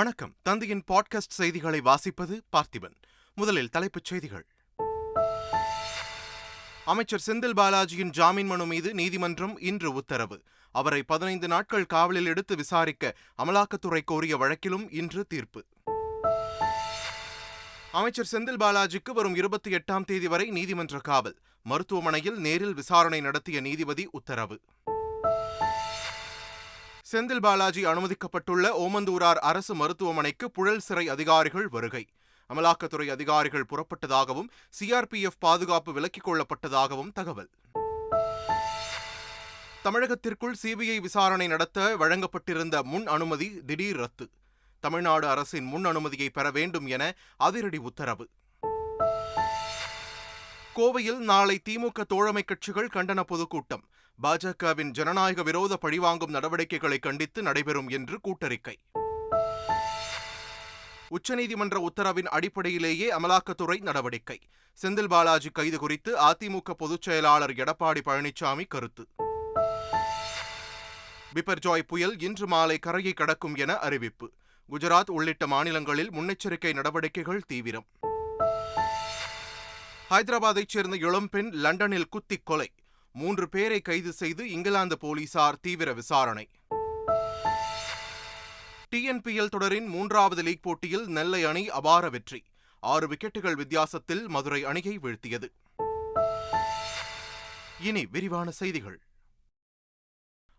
வணக்கம். தந்தையின் பாட்காஸ்ட் செய்திகளை வாசிப்பது பார்த்திபன். முதலில் தலைப்புச் செய்திகள். அமைச்சர் செந்தில் பாலாஜியின் ஜாமீன் மனு மீது நீதிமன்றம் இன்று உத்தரவு. அவரை பதினைந்து நாட்கள் காவலில் எடுத்து விசாரிக்க அமலாக்கத்துறை கோரிய வழக்கிலும் இன்று தீர்ப்பு. அமைச்சர் செந்தில் பாலாஜிக்கு வரும் இருபத்தி எட்டாம் தேதி வரை நீதிமன்ற காவல். மருத்துவமனையில் நேரில் விசாரணை நடத்திய நீதிபதி உத்தரவு. செந்தில் பாலாஜி அனுமதிக்கப்பட்டுள்ள ஓமந்தூரார் அரசு மருத்துவமனைக்கு புழல் சிறை அதிகாரிகள் வருகை. அமலாக்கத்துறை அதிகாரிகள் புறப்பட்டதாகவும் சிஆர்பிஎஃப் பாதுகாப்பு விலக்கிக் கொள்ளப்பட்டதாகவும் தகவல். தமிழகத்திற்குள் சிபிஐ விசாரணை நடத்த வழங்கப்பட்டிருந்த முன் அனுமதி திடீர் ரத்து. தமிழ்நாடு அரசின் முன் அனுமதியை பெற வேண்டும் என அதிரடி உத்தரவு. கோவையில் நாளை திமுக தோழமை கட்சிகள் கண்டன பொதுக்கூட்டம். பாஜகவின் ஜனநாயக விரோத பழிவாங்கும் நடவடிக்கைகளை கண்டித்து நடைபெறும் என்று கூட்டறிக்கை. உச்சநீதிமன்ற உத்தரவின் அடிப்படையிலேயே அமலாக்கத்துறை நடவடிக்கை. செந்தில் பாலாஜி கைது குறித்து அதிமுக பொதுச் செயலாளர் எடப்பாடி பழனிசாமி கருத்து. பிபர்ஜாய் புயல் இன்று மாலை கரையை கடக்கும் என அறிவிப்பு. குஜராத் உள்ளிட்ட மாநிலங்களில் முன்னெச்சரிக்கை நடவடிக்கைகள் தீவிரம். ஹைதராபாத்தைச் சேர்ந்த இளம்பெண் லண்டனில் குத்திக் கொலை. மூன்று பேரை கைது செய்து இங்கிலாந்து போலீசார் தீவிர விசாரணை. டிஎன்பிஎல் தொடரின் மூன்றாவது லீக் போட்டியில் நெல்லை அணி அபார வெற்றி. ஆறு விக்கெட்டுகள் வித்தியாசத்தில் மதுரை அணியை வீழ்த்தியது. இனி விரிவான செய்திகள்.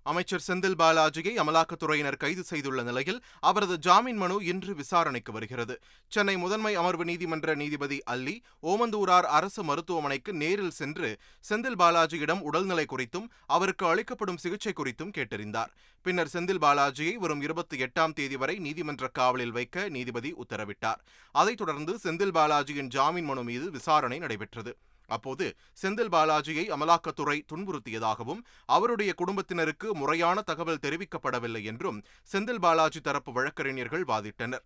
அமைச்சர் செந்தில் பாலாஜியை அமலாக்கத்துறையினர் கைது செய்துள்ள நிலையில் அவரது ஜாமீன் மனு இன்று விசாரணைக்கு வருகிறது. சென்னை முதன்மை அமர்வு நீதிமன்ற நீதிபதி அல்லி ஓமந்தூரார் அரசு மருத்துவமனைக்கு நேரில் சென்று செந்தில் பாலாஜியிடம் உடல்நிலை குறித்தும் அவருக்கு அளிக்கப்படும் சிகிச்சை குறித்தும் கேட்டறிந்தார். பின்னர் செந்தில் பாலாஜியை வரும் இருபத்தி எட்டாம் தேதி வரை நீதிமன்ற காவலில் வைக்க நீதிபதி உத்தரவிட்டார். அதைத் தொடர்ந்து செந்தில் பாலாஜியின் ஜாமீன் மனு மீது விசாரணை நடைபெற்றது. அப்போது செந்தில் பாலாஜியை அமலாக்கத்துறை துன்புறுத்தியதாகவும் அவருடைய குடும்பத்தினருக்கு முறையான தகவல் தெரிவிக்கப்படவில்லை என்றும் செந்தில் பாலாஜி தரப்பு வழக்கறிஞர்கள் வாதிட்டனர்.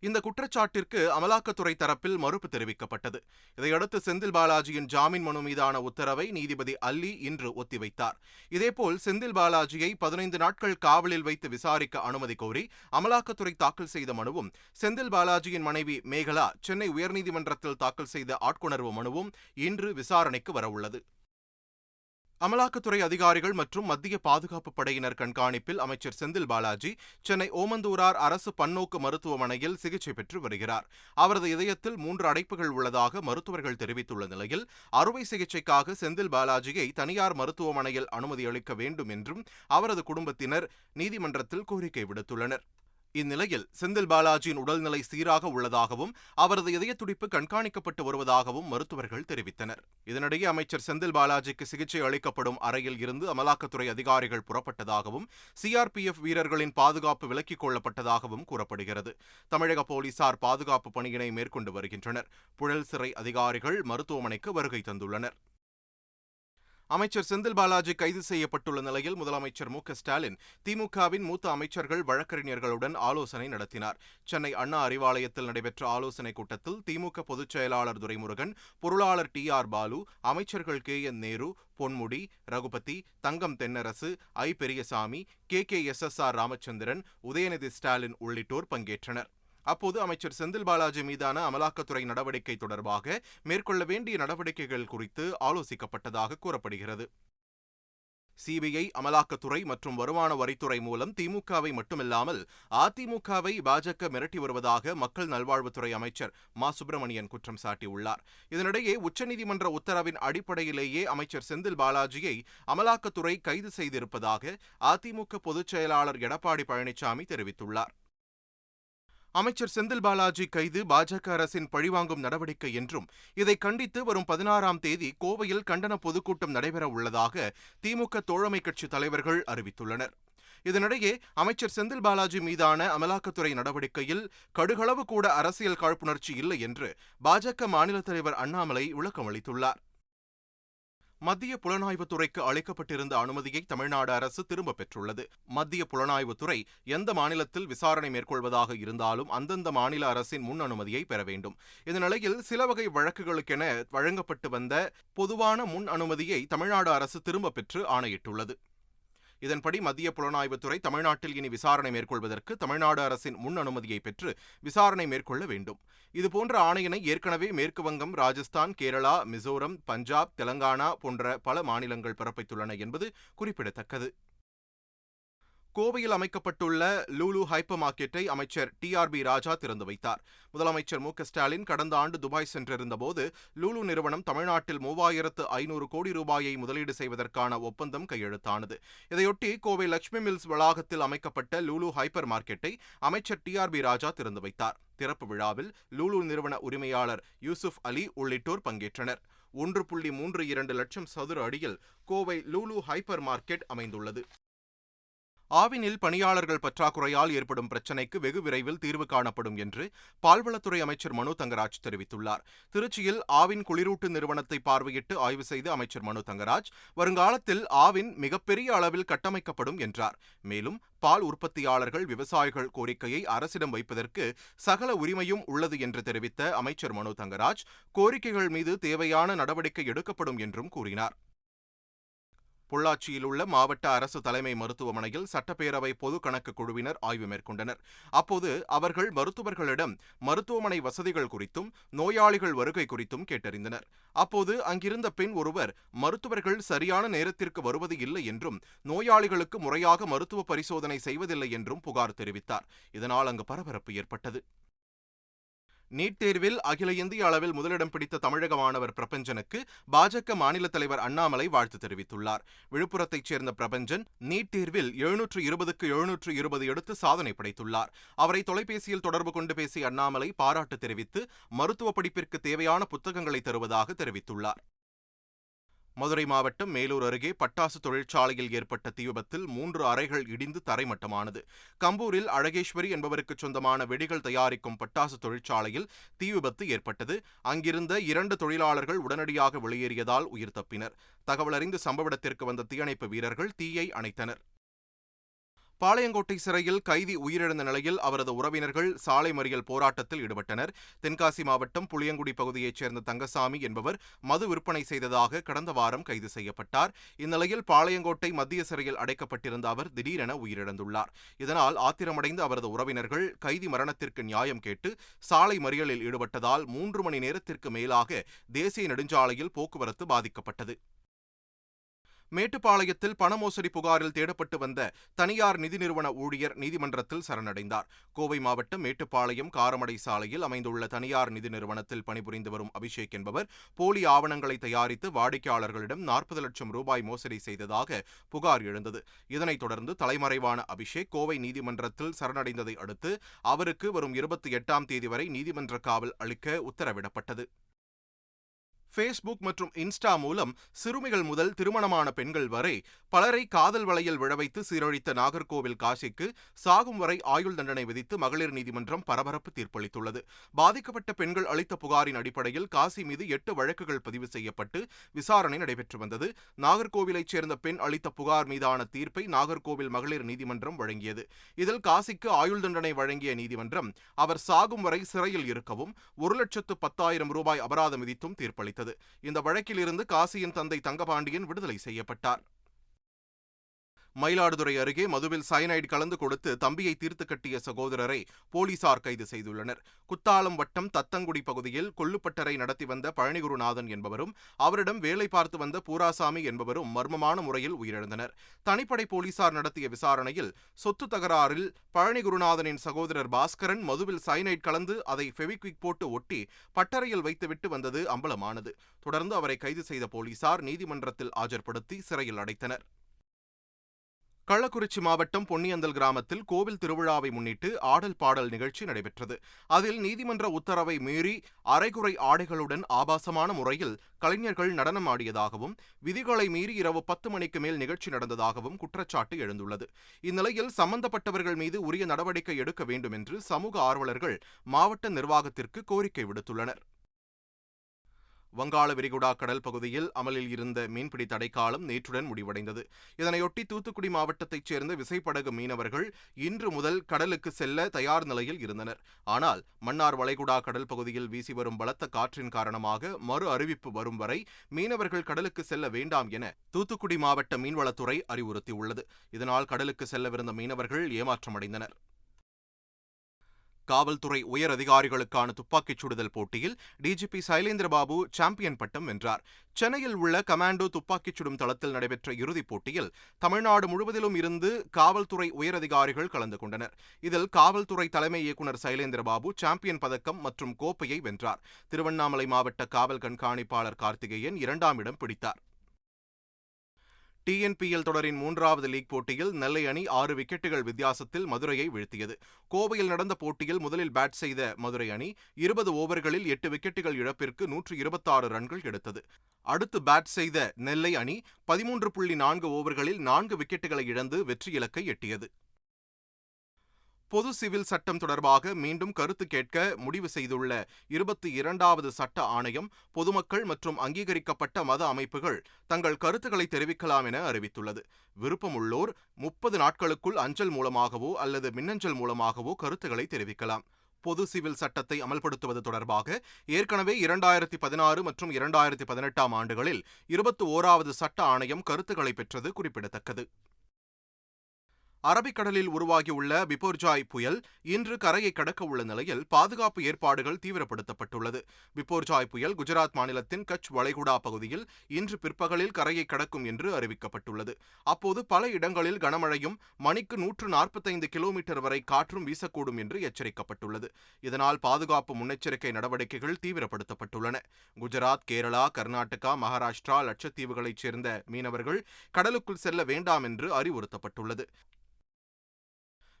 இந்த குற்றச்சாட்டிற்கு அமலாக்கத்துறை தரப்பில் மறுப்பு தெரிவிக்கப்பட்டது. இதையடுத்து செந்தில் பாலாஜியின் ஜாமீன் மனு மீதான உத்தரவை நீதிபதி அல்லி இன்று ஒத்திவைத்தார். இதேபோல் செந்தில் பாலாஜியை பதினைந்து நாட்கள் காவலில் வைத்து விசாரிக்க அனுமதி கோரி அமலாக்கத்துறை தாக்கல் செய்த மனுவும் செந்தில் பாலாஜியின் மனைவி மேகலா சென்னை உயர்நீதிமன்றத்தில் தாக்கல் செய்த ஆட்கொணர்வு மனுவும் இன்று விசாரணைக்கு வரவுள்ளது. அமலாக்கத்துறை அதிகாரிகள் மற்றும் மத்திய பாதுகாப்பு படையினர் கண்காணிப்பில் அமைச்சர் செந்தில் பாலாஜி சென்னை ஓமந்தூரார் அரசு பன்னோக்கு மருத்துவமனையில் சிகிச்சை பெற்று வருகிறார். அவரது இதயத்தில் மூன்று அடைப்புகள் உள்ளதாக மருத்துவர்கள் தெரிவித்துள்ள நிலையில் அறுவை சிகிச்சைக்காக செந்தில் பாலாஜியை தனியார் மருத்துவமனையில் அனுமதி அளிக்க வேண்டும் என்றும் அவரது குடும்பத்தினர் நீதிமன்றத்தில் கோரிக்கை விடுத்துள்ளனர். இந்நிலையில் செந்தில் பாலாஜியின் உடல்நிலை சீராக உள்ளதாகவும் அவரது இதய துடிப்பு கண்காணிக்கப்பட்டு வருவதாகவும் மருத்துவர்கள் தெரிவித்தனர். இதனிடையே அமைச்சர் செந்தில் பாலாஜிக்கு சிகிச்சை அளிக்கப்படும் அறையில் இருந்து அமலாக்கத்துறை அதிகாரிகள் புறப்பட்டதாகவும் சிஆர்பிஎஃப் வீரர்களின் பாதுகாப்பு விலக்கிக் கொள்ளப்பட்டதாகவும் கூறப்படுகிறது. தமிழக போலீசார் பாதுகாப்பு பணியினை மேற்கொண்டு வருகின்றனர். புழல் சிறை அதிகாரிகள் மருத்துவமனைக்கு வருகை தந்துள்ளனர். அமைச்சர் செந்தில் பாலாஜி கைது செய்யப்பட்டுள்ள நிலையில் முதலமைச்சர் மு ஸ்டாலின் திமுகவின் மூத்த அமைச்சர்கள் வழக்கறிஞர்களுடன் ஆலோசனை நடத்தினார். சென்னை அண்ணா அறிவாலயத்தில் நடைபெற்ற ஆலோசனைக் கூட்டத்தில் திமுக பொதுச் செயலாளர் துரைமுருகன் பொருளாளர் டி ஆர் பாலு அமைச்சர்கள் K N Nehru Ponmudi Raghupathi Thangam Thennarasu I Periyasamy K K S S R Ramachandran Udhayanidhi Stalin உள்ளிட்டோர் பங்கேற்றனர். அப்போது அமைச்சர் செந்தில் பாலாஜி மீதான அமலாக்கத்துறை நடவடிக்கை தொடர்பாக மேற்கொள்ள வேண்டிய நடவடிக்கைகள் குறித்து ஆலோசிக்கப்பட்டதாக கூறப்படுகிறது. சிபிஐ அமலாக்கத்துறை மற்றும் வருமான வரித்துறை மூலம் திமுகவை மட்டுமில்லாமல் அதிமுகவை பாஜக மிரட்டி வருவதாக மக்கள் நல்வாழ்வுத்துறை அமைச்சர் மா. சுப்பிரமணியன் குற்றம் சாட்டியுள்ளார். இதனிடையே உச்சநீதிமன்ற உத்தரவின் அடிப்படையிலேயே அமைச்சர் செந்தில் பாலாஜியை அமலாக்கத்துறை கைது செய்திருப்பதாக அதிமுக பொதுச் செயலாளர் எடப்பாடி பழனிசாமி தெரிவித்துள்ளார். அமைச்சர் செந்தில் பாலாஜி கைது பாஜக அரசின் பழிவாங்கும் நடவடிக்கை என்றும் இதை கண்டித்து வரும் பதினாறாம் தேதி கோவையில் கண்டன பொதுக்கூட்டம் நடைபெற உள்ளதாக திமுக தோழமை கட்சி தலைவர்கள் அறிவித்துள்ளனர். இதனிடையே அமைச்சர் செந்தில் பாலாஜி மீதான அமலாக்கத்துறை நடவடிக்கையில் கடுகளவு கூட அரசியல் காழ்ப்புணர்ச்சி இல்லை என்று பாஜக மாநில தலைவர் அண்ணாமலை விளக்கம் அளித்துள்ளார் மத்திய புலனாய்வுத்துறைக்கு அளிக்கப்பட்டிருந்த அனுமதியை தமிழ்நாடு அரசு திரும்பப் பெற்றுள்ளது. மத்திய புலனாய்வுத்துறை எந்த மாநிலத்தில் விசாரணை மேற்கொள்வதாக இருந்தாலும் அந்தந்த மாநில அரசின் முன் அனுமதியை பெற வேண்டும். இந்நிலையில் சில வகை வழக்குகளுக்கென வழங்கப்பட்டு வந்த பொதுவான முன் அனுமதியை தமிழ்நாடு அரசு திரும்பப் பெற்று ஆணையிட்டுள்ளது. இதன்படி மத்திய புலனாய்வுத்துறை தமிழ்நாட்டில் இனி விசாரணை மேற்கொள்வதற்கு தமிழ்நாடு அரசின் முன் அனுமதியை பெற்று விசாரணை மேற்கொள்ள வேண்டும். இதுபோன்ற ஆணையினை ஏற்கனவே மேற்கு வங்கம் ராஜஸ்தான் கேரளா மிசோரம் பஞ்சாப் தெலங்கானா போன்ற பல மாநிலங்கள் பிறப்பித்துள்ளன என்பது குறிப்பிடத்தக்கது. கோவையில் அமைக்கப்பட்டுள்ள லூலு ஹைப்பர் மார்க்கெட்டை அமைச்சர் டி ஆர் பி ராஜா திறந்து வைத்தார். முதலமைச்சர் மு ஸ்டாலின் கடந்த ஆண்டு துபாய் சென்றிருந்தபோது லூலு நிறுவனம் தமிழ்நாட்டில் மூவாயிரத்து ஐநூறு கோடி ரூபாயை முதலீடு செய்வதற்கான ஒப்பந்தம் கையெழுத்தானது. இதையொட்டி கோவை லட்சுமி மில்ஸ் வளாகத்தில் அமைக்கப்பட்ட லூலு ஹைப்பர் மார்க்கெட்டை அமைச்சர் டி ஆர் பி ராஜா திறந்து வைத்தார். திறப்பு விழாவில் லூலு நிறுவன உரிமையாளர் யூசுப் அலி உள்ளிட்டோர் பங்கேற்றனர். ஒன்று புள்ளி மூன்று இரண்டு லட்சம் சதுர அடியில் கோவை லூலு ஹைப்பர் மார்க்கெட் அமைந்துள்ளது. ஆவினில் பணியாளர்கள் பற்றாக்குறையால் ஏற்படும் பிரச்சினைக்கு வெகு விரைவில் தீர்வு காணப்படும் என்று பால்வளத்துறை அமைச்சர் மனு தங்கராஜ் தெரிவித்துள்ளார். திருச்சியில் ஆவின் குளிரூட்டு நிறுவனத்தை பார்வையிட்டு ஆய்வு செய்த அமைச்சர் மனு தங்கராஜ் வருங்காலத்தில் ஆவின் மிகப்பெரிய அளவில் கட்டமைக்கப்படும் என்றார். மேலும் பால் உற்பத்தியாளர்கள் விவசாயிகள் கோரிக்கையை அரசிடம் வைப்பதற்கு சகல உரிமையும் உள்ளது என்று தெரிவித்த அமைச்சர் மனு தங்கராஜ் கோரிக்கைகள் மீது தேவையான நடவடிக்கை எடுக்கப்படும் என்றும் கூறினார். பொள்ளாச்சியில் உள்ள மாவட்ட அரசு தலைமை மருத்துவமனையில் சட்டப்பேரவை பொது கணக்கு குழுவினர் ஆய்வு மேற்கொண்டனர். அப்போது அவர்கள் மருத்துவர்களிடம் மருத்துவமனை வசதிகள் குறித்தும் நோயாளிகள் வருகை குறித்தும் கேட்டறிந்தனர். அப்போது அங்கிருந்த பெண் ஒருவர் மருத்துவர்கள் சரியான நேரத்திற்கு வருவது இல்லை என்றும் நோயாளிகளுக்கு முறையாக மருத்துவ பரிசோதனை செய்வதில்லை என்றும் புகார் தெரிவித்தார். இதனால் அங்கு பரபரப்பு ஏற்பட்டது. நீட் தேர்வில் அகில இந்திய அளவில் முதலிடம் பிடித்த தமிழக மாணவர் பிரபஞ்சனுக்கு பாஜக மாநில தலைவர் அண்ணாமலை வாழ்த்து தெரிவித்துள்ளார். விழுப்புரத்தைச் சேர்ந்த பிரபஞ்சன் நீட் தேர்வில் எழுநூற்று இருபதுக்கு எழுநூற்று இருபது எடுத்து சாதனை படைத்துள்ளார். அவரை தொலைபேசியில் தொடர்பு கொண்டு பேசிய அண்ணாமலை பாராட்டு தெரிவித்து மருத்துவ படிப்பிற்கு தேவையான புத்தகங்களை தருவதாக தெரிவித்துள்ளார். மதுரை மாவட்டம் மேலூர் அருகே பட்டாசு தொழிற்சாலையில் ஏற்பட்ட தீ விபத்தில் மூன்று அறைகள் இடிந்து தரைமட்டமானது. கம்பூரில் அழகேஸ்வரி என்பவருக்கு சொந்தமான வெடிகள் தயாரிக்கும் பட்டாசு தொழிற்சாலையில் தீ விபத்து ஏற்பட்டது. அங்கிருந்த இரண்டு தொழிலாளர்கள் உடனடியாக வெளியேறியதால் உயிர் தப்பினர். தகவலறிந்து சம்பவ இடத்திற்கு வந்த தீயணைப்பு வீரர்கள் தீயை அணைத்தனர். பாளையங்கோட்டை சிறையில் கைதி உயிரிழந்த நிலையில் அவரது உறவினர்கள் சாலை மறியல் போராட்டத்தில் ஈடுபட்டனர். தென்காசி மாவட்டம் புளியங்குடி பகுதியைச் சேர்ந்த தங்கசாமி என்பவர் மது விற்பனை செய்ததாக கடந்த வாரம் கைது செய்யப்பட்டார். இந்நிலையில் பாளையங்கோட்டை மத்திய சிறையில் அடைக்கப்பட்டிருந்த அவர் திடீரென உயிரிழந்துள்ளார். இதனால் ஆத்திரமடைந்த அவரது உறவினர்கள் கைதி மரணத்திற்கு நியாயம் கேட்டு சாலை மறியலில் ஈடுபட்டதால் மூன்று மணி நேரத்திற்கு மேலாக தேசிய நெடுஞ்சாலையில் போக்குவரத்து பாதிக்கப்பட்டது. மேட்டுப்பாளையத்தில் பணமோசடி புகாரில் தேடப்பட்டு வந்த தனியார் நிதி நிறுவன ஊழியர் நீதிமன்றத்தில் சரணடைந்தார். கோவை மாவட்டம் மேட்டுப்பாளையம் காரமடை சாலையில் அமைந்துள்ள தனியார் நிதி நிறுவனத்தில் பணிபுரிந்து வரும் அபிஷேக் என்பவர் போலி ஆவணங்களை தயாரித்து வாடிக்கையாளர்களிடம் நாற்பது லட்சம் ரூபாய் மோசடி செய்ததாக புகார் எழுந்தது. இதனைத் தொடர்ந்து தலைமறைவான அபிஷேக் கோவை நீதிமன்றத்தில் சரணடைந்ததை அடுத்து அவருக்கு வரும் இருபத்தி எட்டாம் தேதி வரை நீதிமன்ற காவல் அளிக்க உத்தரவிடப்பட்டது. ஃபேஸ்புக் மற்றும் இன்ஸ்டா மூலம் சிறுமிகள் முதல் திருமணமான பெண்கள் வரை பலரை காதல் வலையில் விழவைத்து சீரழித்த நாகர்கோவில் காசிக்கு சாகும் வரை ஆயுள் தண்டனை விதித்து மகளிர் நீதிமன்றம் பரபரப்பு தீர்ப்பளித்துள்ளது. பாதிக்கப்பட்ட பெண்கள் அளித்த புகாரின் அடிப்படையில் காசி மீது எட்டு வழக்குகள் பதிவு செய்யப்பட்டு விசாரணை நடைபெற்று வந்தது. நாகர்கோவிலைச் சேர்ந்த பெண் அளித்த புகார் மீதான தீர்ப்பை நாகர்கோவில் மகளிர் நீதிமன்றம் வழங்கியது. இதில் காசிக்கு ஆயுள் தண்டனை வழங்கிய நீதிமன்றம் அவர் சாகும் வரை சிறையில் இருக்கவும் ஒரு லட்சத்து பத்தாயிரம் ரூபாய் அபராதம் விதித்தும் தீர்ப்பளித்தது. இந்த வழக்கில் இருந்து காசியின் தந்தை தங்கபாண்டியன் விடுதலை செய்யப்பட்டார். மயிலாடுதுறை அருகே மதுவில் சயனைடு கலந்து கொடுத்து தம்பியை தீர்த்து கட்டிய சகோதரரை போலீசார் கைது செய்துள்ளனர். குத்தாலம் வட்டம் தத்தங்குடி பகுதியில் கொள்ளுப்பட்டறை நடத்தி வந்த பழனிகுருநாதன் என்பவரும் அவரிடம் வேலை பார்த்து வந்த பூராசாமி என்பவரும் மர்மமான முறையில் உயிரிழந்தனர். தனிப்படை போலீசார் நடத்திய விசாரணையில் சொத்து தகராறில் பழனிகுருநாதனின் சகோதரர் பாஸ்கரன் மதுவில் சயனைட் கலந்து அதை ஃபெவிக்விக் போட்டு ஒட்டி பட்டறையில் வைத்துவிட்டு வந்தது அம்பலமானது. தொடர்ந்து அவரை கைது செய்த போலீசார் நீதிமன்றத்தில் ஆஜர்படுத்தி சிறையில் அடைத்தனர். கள்ளக்குறிச்சி மாவட்டம் பொன்னியந்தல் கிராமத்தில் கோவில் திருவிழாவை முன்னிட்டு ஆடல் பாடல் நிகழ்ச்சி நடைபெற்றது. அதில் நீதிமன்ற உத்தரவை மீறி அரைகுறை ஆடைகளுடன் ஆபாசமான முறையில் கலைஞர்கள் நடனம் ஆடியதாகவும் விதிகளை மீறி இரவு பத்து மணிக்கு மேல் நிகழ்ச்சி நடந்ததாகவும் குற்றச்சாட்டு எழுந்துள்ளது. இந்நிலையில் சம்பந்தப்பட்டவர்கள் மீது உரிய நடவடிக்கை எடுக்க வேண்டும் என்று சமூக ஆர்வலர்கள் மாவட்ட நிர்வாகத்திற்கு கோரிக்கை விடுத்துள்ளனர். வங்காள விரிகுடா கடல் பகுதியில் அமலில் இருந்த மீன்பிடி தடைக்காலம் நேற்றுடன் முடிவடைந்தது. இதனையொட்டி தூத்துக்குடி மாவட்டத்தைச் சேர்ந்த விசைப்படகு மீனவர்கள் இன்று முதல் கடலுக்கு செல்ல தயார் நிலையில் இருந்தனர். ஆனால் மன்னார் வளைகுடா கடல் பகுதியில் வீசி வரும் பலத்த காற்றின் காரணமாக மறு அறிவிப்பு வரும் வரை மீனவர்கள் கடலுக்கு செல்ல வேண்டாம் என தூத்துக்குடி மாவட்ட மீன்வளத்துறை அறிவுறுத்தியுள்ளது. இதனால் கடலுக்கு செல்லவிருந்த மீனவர்கள் ஏமாற்றமடைந்தனர். காவல்துறை உயர் அதிகாரிகளுக்கான துப்பாக்கிச் சுடுதல் போட்டியில் டிஜிபி சைலேந்திரபாபு சாம்பியன் பட்டம் வென்றார். சென்னையில் உள்ள கமாண்டோ துப்பாக்கிச் சுடும் தளத்தில் நடைபெற்ற இறுதிப் போட்டியில் தமிழ்நாடு முழுவதிலும் இருந்து காவல்துறை உயரதிகாரிகள் கலந்து கொண்டனர். இதில் காவல்துறை தலைமை இயக்குநர் சைலேந்திரபாபு சாம்பியன் பதக்கம் மற்றும் கோப்பையை வென்றார். திருவண்ணாமலை மாவட்ட காவல் கண்காணிப்பாளர் கார்த்திகேயன் இரண்டாம் இடம் பிடித்தார். டிஎன்பிஎல் தொடரின் மூன்றாவது லீக் போட்டியில் நெல்லை அணி ஆறு விக்கெட்டுகள் வித்தியாசத்தில் மதுரையை வீழ்த்தியது. கோவையில் நடந்த போட்டியில் முதலில் பேட் செய்த மதுரை அணி இருபது ஓவர்களில் எட்டு விக்கெட்டுகள் இழப்பிற்கு நூற்று இருபத்தாறு ரன்கள் எடுத்தது. அடுத்து பேட் செய்த நெல்லை அணி பதிமூன்று புள்ளி நான்கு ஓவர்களில் நான்கு விக்கெட்டுகளை இழந்து வெற்றி இலக்கை எட்டியது. பொது சிவில் சட்டம் தொடர்பாக மீண்டும் கருத்து கேட்க முடிவு செய்துள்ள இருபத்தி இரண்டாவது சட்ட ஆணையம் பொதுமக்கள் மற்றும் அங்கீகரிக்கப்பட்ட மத அமைப்புகள் தங்கள் கருத்துக்களை தெரிவிக்கலாம் என அறிவித்துள்ளது. விருப்பமுள்ளோர் முப்பது நாட்களுக்குள் அஞ்சல் மூலமாகவோ அல்லது மின்னஞ்சல் மூலமாகவோ கருத்துக்களை தெரிவிக்கலாம். பொது சிவில் சட்டத்தை அமல்படுத்துவது தொடர்பாக ஏற்கனவே இரண்டாயிரத்தி பதினாறு மற்றும் இரண்டாயிரத்தி பதினெட்டாம் ஆண்டுகளில் இருபத்தி ஓராவது சட்ட ஆணையம் கருத்துக்களை பெற்றது குறிப்பிடத்தக்கது. அரபிக்கடலில் உருவாகியுள்ள பிபோர்ஜாய் புயல் இன்று கரையை கடக்க உள்ள நிலையில் பாதுகாப்பு ஏற்பாடுகள் தீவிரப்படுத்தப்பட்டுள்ளது. பிபோர்ஜாய் புயல் குஜராத் மாநிலத்தின் கட்ச் வளைகுடா பகுதியில் இன்று பிற்பகலில் கரையை கடக்கும் என்று அறிவிக்கப்பட்டுள்ளது. அப்போது பல இடங்களில் கனமழையும் மணிக்கு நூற்று நாற்பத்தைந்து கிலோமீட்டர் வரை காற்றும் வீசக்கூடும் என்று எச்சரிக்கப்பட்டுள்ளது. இதனால் பாதுகாப்பு முன்னெச்சரிக்கை நடவடிக்கைகள் தீவிரப்படுத்தப்பட்டுள்ளன. குஜராத் கேரளா கர்நாடகா மகாராஷ்டிரா லட்சத்தீவுகளைச் சேர்ந்த மீனவர்கள் கடலுக்குள் செல்ல வேண்டாம் என்று அறிவுறுத்தப்பட்டுள்ளது.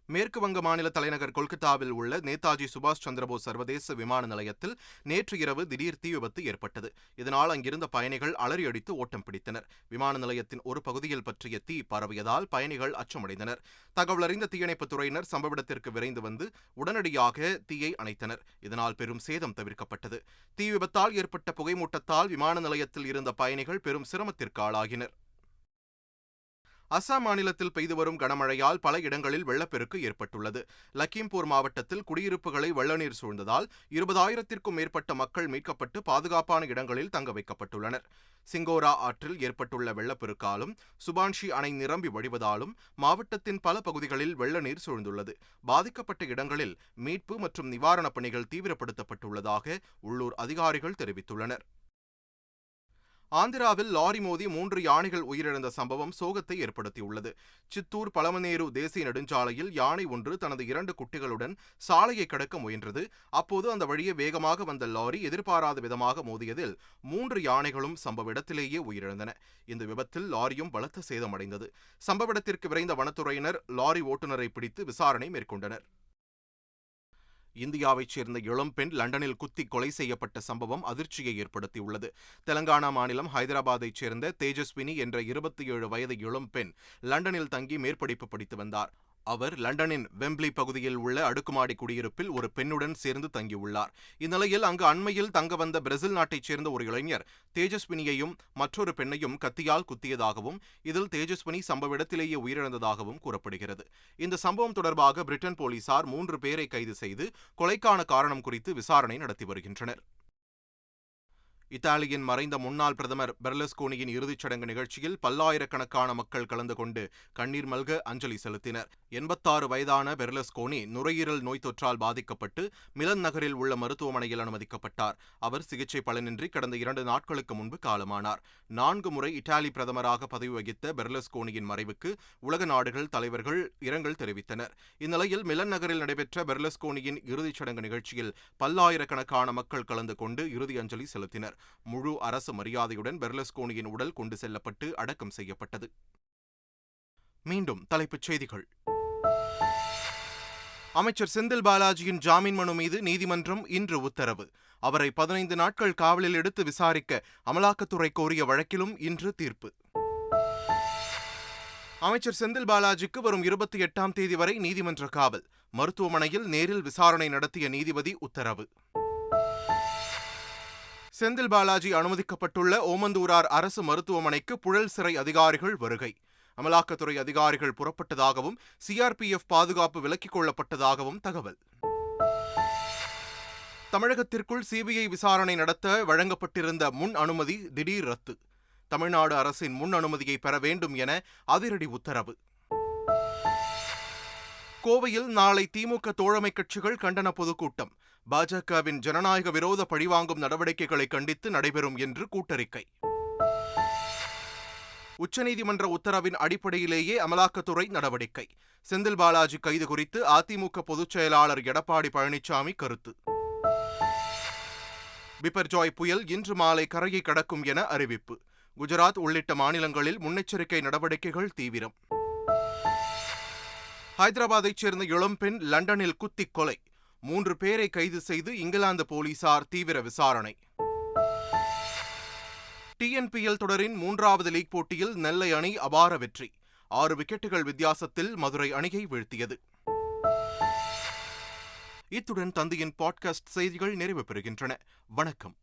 மேற்கு வங்க மாநில தலைநகர் கொல்கத்தாவில் உள்ள நேதாஜி சுபாஷ் சந்திரபோஸ் சர்வதேச விமான நிலையத்தில் நேற்று இரவு திடீர் தீ விபத்து ஏற்பட்டது. இதனால் அங்கிருந்த பயணிகள் அலறியடித்து ஓட்டம் பிடித்தனர். விமான நிலையத்தின் ஒரு பகுதியில் பற்றிய தீ பரவியதால் பயணிகள் அச்சமடைந்தனர். தகவல் அறிந்த தீயணைப்புத் துறையினர் சம்பவ இடத்திற்கு விரைந்து வந்து உடனடியாக தீயை அணைத்தனர். இதனால் பெரும் சேதம் தவிர்க்கப்பட்டது. தீ விபத்தால் ஏற்பட்ட புகைமூட்டத்தால் விமான நிலையத்தில் இருந்த பயணிகள் பெரும் சிரமத்திற்கு ஆளாகினர். அசாம் மாநிலத்தில் பெய்து வரும் கனமழையால் பல இடங்களில் வெள்ளப்பெருக்கு ஏற்பட்டுள்ளது. லக்கிம்பூர் மாவட்டத்தில் குடியிருப்புகளை வெள்ளநீர் சூழ்ந்ததால் இருபதாயிரத்திற்கும் மேற்பட்ட மக்கள் மீட்கப்பட்டு பாதுகாப்பான இடங்களில் தங்க வைக்கப்பட்டுள்ளனர். சிங்கோரா ஆற்றில் ஏற்பட்டுள்ள வெள்ளப்பெருக்காலும் சுபான்ஷி அணை நிரம்பி வழிவதாலும் மாவட்டத்தின் பல பகுதிகளில் வெள்ளநீர் சூழ்ந்துள்ளது. பாதிக்கப்பட்ட இடங்களில் மீட்பு மற்றும் நிவாரணப் பணிகள் தீவிரப்படுத்தப்பட்டுள்ளதாக உள்ளூர் அதிகாரிகள் தெரிவித்துள்ளனர். ஆந்திராவில் லாரி மோதி மூன்று யானைகள் உயிரிழந்த சம்பவம் சோகத்தை ஏற்படுத்தியுள்ளது. சித்தூர் பழமநேரு தேசிய நெடுஞ்சாலையில் யானை ஒன்று தனது இரண்டு குட்டிகளுடன் சாலையை கடக்க முயன்றது. அப்போது அந்த வழியே வேகமாக வந்த லாரி எதிர்பாராத விதமாக மோதியதில் மூன்று யானைகளும் சம்பவ இடத்திலேயே உயிரிழந்தன. இந்த விபத்தில் லாரியும் பலத்த சேதமடைந்தது. சம்பவ இடத்திற்கு விரைந்த வனத்துறையினர் லாரி ஓட்டுநரை பிடித்து விசாரணை மேற்கொண்டனர். இந்தியாவைச் சேர்ந்த இளம்பெண் லண்டனில் குத்தி கொலை செய்யப்பட்ட சம்பவம் அதிர்ச்சியை ஏற்படுத்தியுள்ளது. தெலங்கானா மாநிலம் ஹைதராபாத்தைச் சேர்ந்த தேஜஸ்வினி என்ற இருபத்தி ஏழு வயது இளம்பெண் லண்டனில் தங்கி மேற்படிப்பு படித்து வந்தார். அவர் லண்டனின் வெம்ப்ளி பகுதியில் உள்ள அடுக்குமாடி குடியிருப்பில் ஒரு பெண்ணுடன் சேர்ந்து தங்கியுள்ளார். இந்நிலையில் அங்கு அண்மையில் தங்க வந்த பிரேசில் நாட்டைச் சேர்ந்த ஒரு இளைஞர் தேஜஸ்வினியையும் மற்றொரு பெண்ணையும் கத்தியால் குத்தியதாகவும் இதில் தேஜஸ்வினி சம்பவ இடத்திலேயே உயிரிழந்ததாகவும் கூறப்படுகிறது. இந்த சம்பவம் தொடர்பாக பிரிட்டன் போலீசார் மூன்று பேரை கைது செய்து கொலைக்கான காரணம் குறித்து விசாரணை நடத்தி வருகின்றனர். இத்தாலியின் மறைந்த முன்னாள் பிரதமர் பெர்லஸ்கோனியின் இறுதிச் சடங்கு நிகழ்ச்சியில் பல்லாயிரக்கணக்கான மக்கள் கலந்து கொண்டு கண்ணீர் மல்க அஞ்சலி செலுத்தினர். எண்பத்தாறு வயதான பெர்லஸ்கோனி நுரையீரல் நோய் தொற்றால் பாதிக்கப்பட்டு மிலன் நகரில் உள்ள மருத்துவமனையில் அனுமதிக்கப்பட்டார். அவர் சிகிச்சை பலனின்றி கடந்த இரண்டு நாட்களுக்கு முன்பு காலமானார். நான்கு முறை இத்தாலி பிரதமராக பதவி வகித்த பெர்லஸ்கோனியின் மறைவுக்கு உலக நாடுகள் தலைவர்கள் இரங்கல் தெரிவித்தனர். இந்நிலையில் மிலன் நகரில் நடைபெற்ற பெர்லஸ்கோனியின் இறுதிச் சடங்கு நிகழ்ச்சியில் பல்லாயிரக்கணக்கான மக்கள் கலந்து கொண்டு இறுதி அஞ்சலி செலுத்தினர். முழு அரசு மரியாதையுடன் பெர்லஸ்கோனியின் உடல் கொண்டு செல்லப்பட்டு அடக்கம் செய்யப்பட்டது. மீண்டும் தலைப்புச் செய்திகள். அமைச்சர் செந்தில் பாலாஜியின் ஜாமீன் மனு மீது நீதிமன்றம் இன்று உத்தரவு. அவரை பதினைந்து நாட்கள் காவலில் எடுத்து விசாரிக்க அமலாக்கத்துறை கோரிய வழக்கிலும் இன்று தீர்ப்பு. அமைச்சர் செந்தில் பாலாஜிக்கு வரும் இருபத்தி எட்டாம் தேதி வரை நீதிமன்ற காவல். மருத்துவமனையில் நேரில் விசாரணை நடத்திய நீதிபதி உத்தரவு. செந்தில் பாலாஜி அனுமதிக்கப்பட்டுள்ள ஓமந்தூரார் அரசு மருத்துவமனைக்கு புழல் சிறை அதிகாரிகள் வருகை. அமலாக்கத்துறை அதிகாரிகள் புறப்பட்டதாகவும் சிஆர்பிஎஃப் பாதுகாப்பு விலக்கிக் கொள்ளப்பட்டதாகவும் தகவல். தமிழகத்திற்குள் சிபிஐ விசாரணை நடத்த வழங்கப்பட்டிருந்த முன் அனுமதி திடீர் ரத்து. தமிழ்நாடு அரசின் முன் அனுமதியை பெற வேண்டும் என அதிரடி உத்தரவு. கோவையில் நாளை திமுக தோழமை கட்சிகள் கண்டன பொதுக்கூட்டம். பாஜகவின் ஜனநாயக விரோத பழிவாங்கும் நடவடிக்கைகளை கண்டித்து நடைபெறும் என்று கூட்டறிக்கை. உச்சநீதிமன்ற உத்தரவின் அடிப்படையிலேயே அமலாக்கத்துறை நடவடிக்கை. செந்தில் பாலாஜி கைது குறித்து அதிமுக பொதுச் செயலாளர் எடப்பாடி பழனிசாமி கருத்து. பிபர்ஜாய் புயல் இன்று மாலை கரையை கடக்கும் என அறிவிப்பு. குஜராத் உள்ளிட்ட மாநிலங்களில் முன்னெச்சரிக்கை நடவடிக்கைகள் தீவிரம். ஹைதராபாத்தைச் சேர்ந்த இளம்பெண் லண்டனில் குத்திக் கொலை. மூன்று பேரை கைது செய்து இங்கிலாந்து போலீசார் தீவிர விசாரணை. டிஎன்பிஎல் தொடரின் மூன்றாவது லீக் போட்டியில் நெல்லை அணி அபார வெற்றி. ஆறு விக்கெட்டுகள் வித்தியாசத்தில் மதுரை அணியை வீழ்த்தியது. இத்துடன் தந்தையின் பாட்காஸ்ட் செய்திகள் நிறைவு பெறுகின்றன. வணக்கம்.